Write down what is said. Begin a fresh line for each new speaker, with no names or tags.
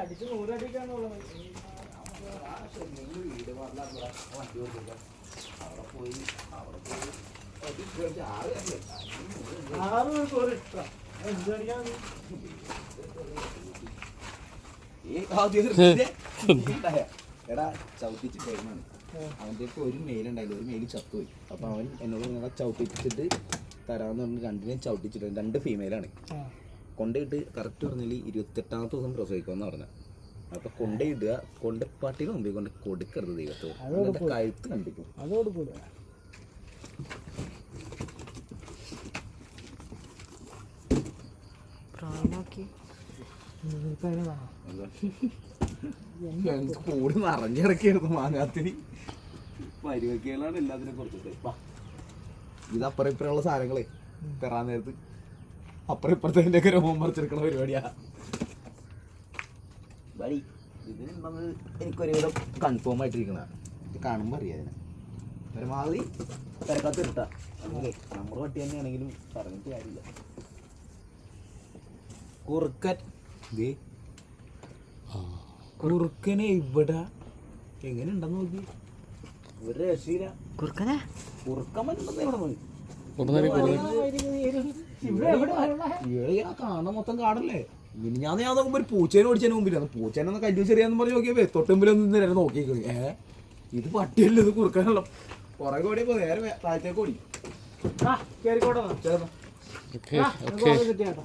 അടിച്ച് നൂറടിക്കാന്നുള്ളത്
വീട് പറഞ്ഞ വണ്ടി കൊടുത്തില്ല അവിടെ പോയി അവിടെ പോയി
ആറ് ഒരു ഇഷ്ടം. എന്ത് അടിക്കാൻ
ഈ ആദ്യം. എടാ ചവിട്ടിച്ച് ടൈമാണ് അവന്റെ ഒക്കെ ഒരു മെയിൽ ഉണ്ടായില്ല ഒരു മെയിൽ ചത്തുപോയി. അപ്പൊ അവൻ എന്നോട് നിങ്ങളെ ചവിട്ടിച്ചിട്ട് തരാന്ന് പറഞ്ഞ് രണ്ടിനെയും ചവിട്ടിച്ചിട്ട് രണ്ട് ഫീമെയിലാണ് കൊണ്ടുപോയിട്ട് കറക്റ്റ് പറഞ്ഞാൽ ഇരുപത്തെട്ടാമത്തെ ദിവസം പ്രസവിക്കുമെന്ന് പറഞ്ഞ. അപ്പൊ കൊണ്ടിടുക കൊണ്ട് പട്ടിയുടെ മുമ്പിൽ കൊണ്ട് കൊടുക്കരുത് ദൈവത്തോട്. എന്നിട്ട് കഴുത്ത് കണ്ടിക്കും
അതോട് കൂടെ
പ്രായമാക്കി
കൂടി നിറഞ്ഞിടക്കായിരുന്നു മാങ്ങാത്തിന് പരിവയ്ക്കുകളാണ് എല്ലാത്തിനെ കൊടുത്തിട്ട്. ഇത് അപ്പുറം ഇപ്പുറമുള്ള സാധനങ്ങളെ തരാൻ നേരത്ത്. അപ്പുറം ഇപ്പുറത്തെ ഒക്കെ രോമം പറിച്ചെടുക്കണ പരിപാടിയാ. വടി ഇതിനുണ്ടെന്ന് എനിക്കൊരുവിധം കൺഫേം ആയിട്ടിരിക്കണതാണ് ഇത് കാണുമ്പോൾ അറിയാം അതിനെ പരമാവധി തിരക്കത്ത് ഇട്ടാ നമ്മുടെ വട്ടി തന്നെയാണെങ്കിലും പറഞ്ഞിട്ട് കാര്യമില്ല. കുറുക്കൻ. ദേ കുറുക്കനെ ഇവിടെ. എങ്ങനെ ഉണ്ടെന്ന് നോക്കി. ഒരു രക്ഷയില്ല.
കുറുക്കനെ?
കാണാൻ മൊത്തം കാടല്ലേ? ഞാൻ ഞാൻ നോക്കുമ്പോ ഒരു പൂച്ചേനെ ഓടിച്ചതിന് മുമ്പിലാണ് പൂച്ചേനെ ഒന്ന് കല്ലു ചെറിയാന്ന് പറഞ്ഞ് നോക്കിയപ്പോ തൊട്ട് മുമ്പിലൊന്നും നേരെ നോക്കിയേക്കും ഏ ഇത് പട്ടിയല്ല ഇത് കുറുക്കാനുള്ള പുറകെ ഓടിയപ്പോ നേരെ താഴത്തേക്ക് ഓടി.
ആ കേറിക്കോട്ടെ കിട്ടിയാട്ടോ